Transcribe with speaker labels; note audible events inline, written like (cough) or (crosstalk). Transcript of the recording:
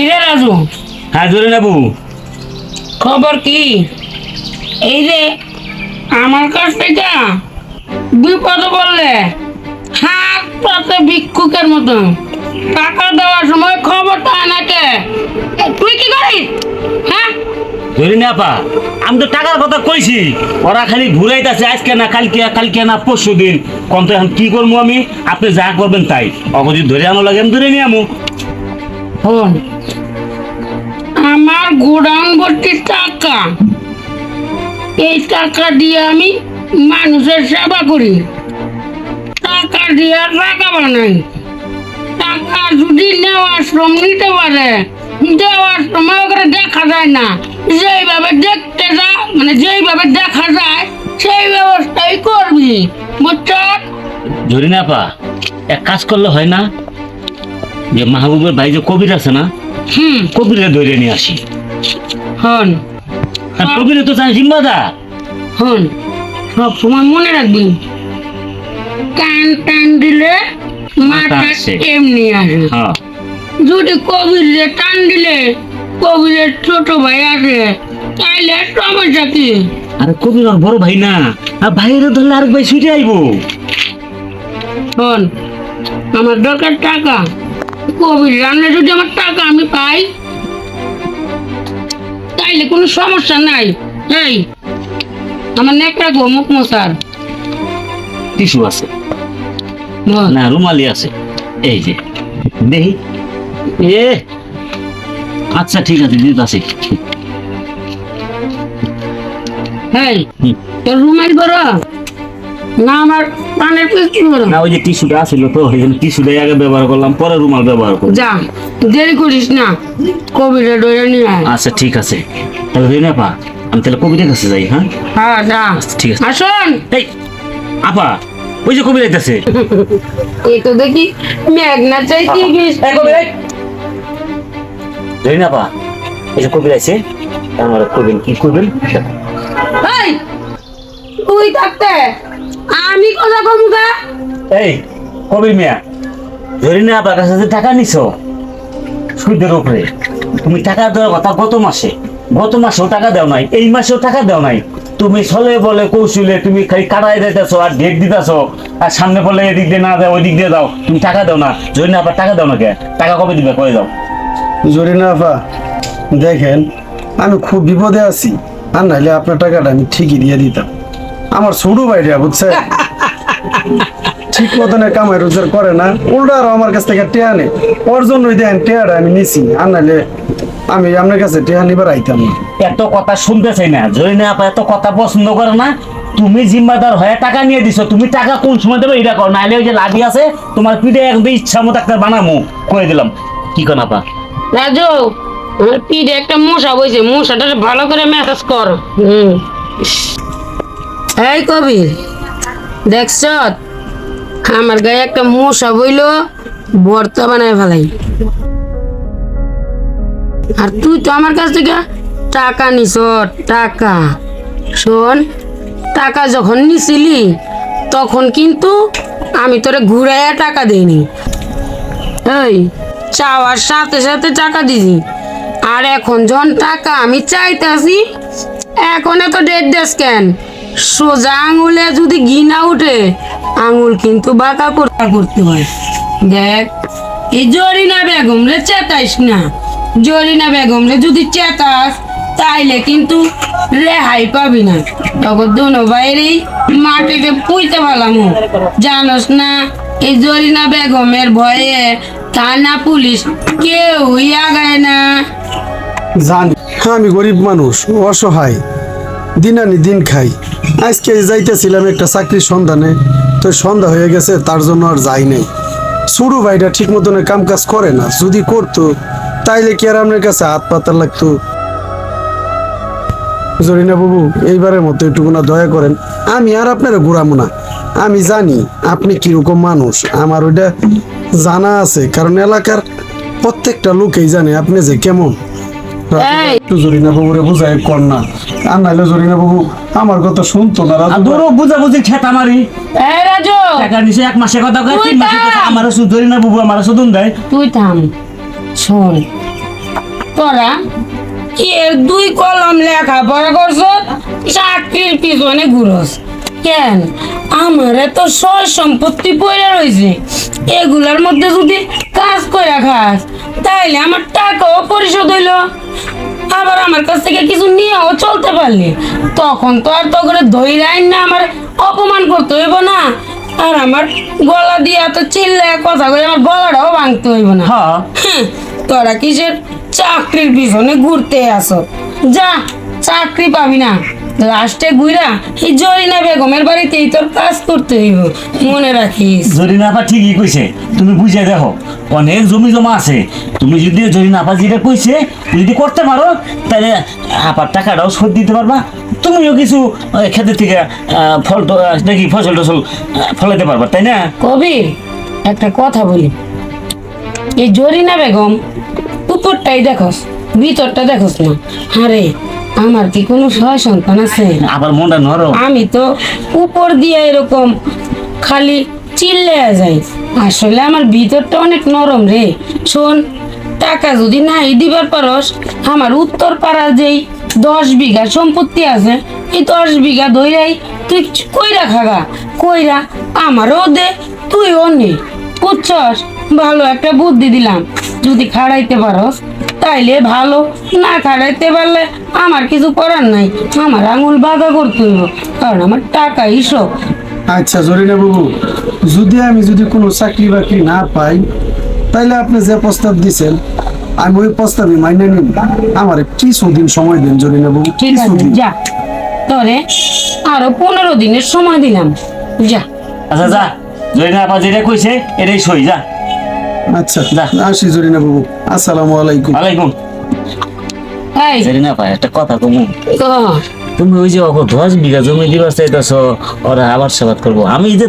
Speaker 1: কিরে রাজু?
Speaker 2: হ্যাঁ
Speaker 1: খবর কি? এই যে আমার কাছ থেকে বিপদ বললে হাত পাতে ভিক্ষুকের মতো টাকা দেওয়ার সময় খবরটা আনাকে তুই কি করিস? হ্যাঁ?
Speaker 2: জোরে না পা আমি তো টাকার কথা কইছি। ওরা খালি ঘুরাইতেছে আজকে না কালকে কালকে না পরশু দিন। কম তো এখন কি করব আমি? আপনি যা করবেন তাই। অগদি ধরে আনো লাগে আমি ধরে নিয়ে আমু।
Speaker 1: শোন আমার গোডাউন ভর্তি টাকা। এই টাকা দিয়ে আমি মানুষের সেবা করি। টাকা দিয়ে টাকা বানাই। টাকা যদি নেওয়ার শ্রম নিতে পারে দেওয়ার সময় করে দেখা যায় না। যেইভাবে দেখতে যা মানে যেইভাবে দেখা যায় সেই ব্যবস্থাই করবি। বুঝছ
Speaker 2: ধরি না পা এক কাজ করলে হয় না? যে মাহবুবের ভাই যে কবির আছে না
Speaker 1: হুম।
Speaker 2: কবিরে ধরে নিয়ে আসি।
Speaker 1: হন।
Speaker 2: আর কবিরে তো চাই জিম্মাদার।
Speaker 1: হন। সব সময় মনে রাখবি। টান টান দিলে মাথা। এমনি আসে।
Speaker 2: হ্যাঁ।
Speaker 1: যদি কবিরে টান দিলে কবিরের ছোট ভাই আছে তাইলে সমস্যা কি?
Speaker 2: আরে কবির ওর বড় ভাই না আর ভাইয়ের ধরলে আরেক ভাই ছুটে আইবো।
Speaker 1: শোন আমার দরকার টাকা। কবির রান্না যদি আমার টাকা আমি পাই তাইলে কোনো সমস্যা নাই। এই আমার নেক রাখব মুখ মশার
Speaker 2: টিসু আছে। না রুমালি আছে। এই যে দেখি। এ আচ্ছা ঠিক আছে দিতে
Speaker 1: হেই
Speaker 2: হুম।
Speaker 1: তোর রুমাল বড়? না আমার পানের পিস্তি
Speaker 2: না ওই যে টিস্যুটা আছিল তো ওই জন্য টিস্যুটাই আগে ব্যবহার করলাম পরে রুমাল ব্যবহার করব।
Speaker 1: যা দেরি করিস না কবিরে ডরে নিয়ে
Speaker 2: আচ্ছা ঠিক আছে। তাহলে রেনা পা আমি তাহলে কবিরের কাছে যাই হ্যাঁ?
Speaker 1: হ্যাঁ যা।
Speaker 2: আচ্ছা ঠিক আছে।
Speaker 1: আসুন
Speaker 2: এই আপা ওই যে কবির আইতাছে।
Speaker 1: এই তো দেখি মেঘনা চাইতে গেছ?
Speaker 2: এই কবির এই। রেনা পা এই যে কবির আইছে আমার কবির কি
Speaker 1: এই তুই থাকতে? আমি কথা কমু গা
Speaker 2: এই কবির মিয়া ধরে না আপনার কাছে টাকা নিছো সুদের উপরে। তুমি টাকা দেওয়ার কথা গত মাসে। গত মাসেও টাকা দেও নাই এই মাসেও টাকা দেও নাই। তুমি ছলে বলে কৌশলে তুমি খালি কাটাই দিতেছো আর ডেট দিতেছো আর সামনে বলে এদিক দিয়ে না দাও ওই দিক দিয়ে দাও তুমি টাকা দাও না। জরি না আপনার টাকা দাও না কে? টাকা কবে দিবে? কয়ে দাও।
Speaker 3: জরিনা আপা দেখেন আমি খুব বিপদে আছি আর নাহলে আপনার টাকাটা আমি ঠিকই দিয়ে দিতাম। আমার ছোট ভাইটা বুঝছে (laughs) ঠিক মতন কামাই রোজগার করে না উল্টা আরও আমার কাছ থেকে টেয়া নেই ওর জন্যই দেখেন টেয়াটা আমি নিছি আর নাহলে আমি আপনার কাছে টেয়া নিবার আইতাম না।
Speaker 2: এত কথা শুনতে চাই না জরি না আপা এত কথা পছন্দ করে না তুমি জিম্মাদার হয়ে টাকা নিয়ে দিছো তুমি টাকা কোন সময় দেবে এটা কর নাহলে ওই যে লাঠি আছে তোমার পিঠে একদম ইচ্ছা মতো একটা বানামো করে দিলাম। কি কর আপা?
Speaker 1: রাজু আমার পিঠে একটা মশা বইছে মশাটা ভালো করে মেসেজ কর। হুম। এই কবির দেখছ আমার গায়ে একটা মশা বইলো, বর্তা বানায় ফেলাই। আর তুই তো আমার কাছ থেকে টাকা নিছ, টাকা। শোন, টাকা যখন নিছিলি, তখন কিন্তু আমি তোরে ঘুরাইয়া টাকা দিইনি। এই, চাওয়ার সাথে সাথে টাকা দিছি। আর এখন যখন টাকা আমি চাইতেছি, এখন এত ডেট দেস কেন? সোজা আঙুলে যদি গিনা উঠে, আঙুল কিন্তু বাঁকা করতে হয়। দেখ, এই জরিনা বেগম রে চেতাইস না। জরিনা বেগম রে যদি চেতাস, তাইলে কিন্তু রেহাই পাবি না। তখন দুনো বাইরেই মাটিতে পুইতে পারলাম জানোস না, এই জরিনা বেগমের ভয়ে থানা পুলিশ কেউই আগায় না।
Speaker 3: জানি, আমি গরিব মানুষ, অসহায়। দিন আনি দিন খাই। আজকে যাইতেছিলাম একটা চাকরির সন্ধানে তো সন্ধ্যা হয়ে গেছে তার জন্য আর যাই নাই। ছোট ভাইটা ঠিক মতন কাম কাজ করে না যদি করতো তাইলে কি আর আপনার কাছে হাত পাতা লাগতো? জরিনা বাবু এইবারের মতো একটু না দয়া করেন আমি আর আপনার ঘুরাবো না। আমি জানি আপনি কীরকম মানুষ আমার ওইটা জানা আছে কারণ এলাকার প্রত্যেকটা লোকেই জানে আপনি যে কেমন। একটু জরিনা বাবুরে বুঝাই কর না। আর নাইলে জরিনা বাবু আমার কথা শুনতো না রাজু।
Speaker 2: ধরো বুঝা বুঝি খেতা মারি
Speaker 1: এই রাজু!
Speaker 2: টাকা নিছে এক মাসে কথা কয় তিন মাসে কথা। আমার শুধু ধরি না বুবু আমার শুধু দেয়।
Speaker 1: তুই থাম। শোন তোরা এর দুই কলম লেখা পড়া করছ? চাকরির পিছনে ঘুরস। কেন? আমার এত সয় সম্পত্তি পড়ে রয়েছে এগুলার মধ্যে যদি কাজ করে খাস তাইলে আমার টাকাও পরিশোধ হইল। আবার আমার কাছ থেকে কিছু নিয়েও চলতে পারলি। তখন তো আর তো করে ধৈর্য আইন না আমার অপমান করতে হইব না। আর আমার গলা দিয়ে তো চিল্লে কথা কই আমার গলাটাও ভাঙতে হইব না।
Speaker 2: হ্যাঁ।
Speaker 1: হ্যাঁ, তোরা কিসের চাকরির পিছনে ঘুরতে আসো? যা চাকরি পাবি না। লাস্টে ঘুরা এই জরিনা বেগমের বাড়িতেই তোর কাজ করতে হইব মনে রাখিস।
Speaker 2: জরিনা আপা ঠিকই কইছে তুমি বুঝে দেখো অনেক জমি জমা আছে তুমি যদি জরিনা আপা যেটা কইছে যদি করতে পারো তাহলে আপার টাকাটাও শোধ দিতে পারবা। তুমিও কিছু ক্ষেতের থেকে ফল নাকি ফসল টসল ফলাইতে পারবা তাই না?
Speaker 1: কবির একটা কথা বলি। এই জরিনা বেগম উপরটাই দেখোস ভিতরটা দেখোস না। আরে আমার কি কোনো সয় সন্তান আছে?
Speaker 2: আবার মনটা নরম।
Speaker 1: আমি তো উপর দিয়ে এরকম খালি চিল্লে যাই। আসলে আমার ভিতরটা অনেক নরম রে। শোন টাকা যদি নাই দিবার পারস আমার উত্তর পাড়ার যেই দশ বিঘা সম্পত্তি আছে এই দশ বিঘা ধইরাই তুই কইরা খাগা। কইরা আমারও দে তুইও নে। বুঝছস? ভালো একটা বুদ্ধি দিলাম। যদি খাড়াইতে পারস তাইলে ভালো না খাড়াইতে পারলে আমার কিছু করার নাই। আমার আঙুল বাঁকা করতে হইব কারণ আমার টাকা সব।
Speaker 3: আচ্ছা জরিনা বাবু যদি আমি যদি কোনো চাকরি বাকরি না পাই তাইলে আপনি যে প্রস্তাব দিছেন আমি ওই প্রস্তাবই মাইনে নিন আমার কিছুদিন সময় দিন জরিনা বাবু
Speaker 1: ঠিক আছে যা। তোরে আরও পনেরো দিনের সময় দিলাম। যা।
Speaker 2: আচ্ছা যা। জরিনা আপা যেটা কইছে এটাই সই যা।
Speaker 3: আচ্ছা। আসি জরিনা বাবু। আসসালামু আলাইকুম।
Speaker 2: আলাইকুম
Speaker 1: এই।
Speaker 2: জরিনা ভাই একটা কথা কমু। তুমি ওই যে ওকে দশ বিঘা জমি দিবার চাইতেছ ওরা আবার সেবাদ করব। আমি যে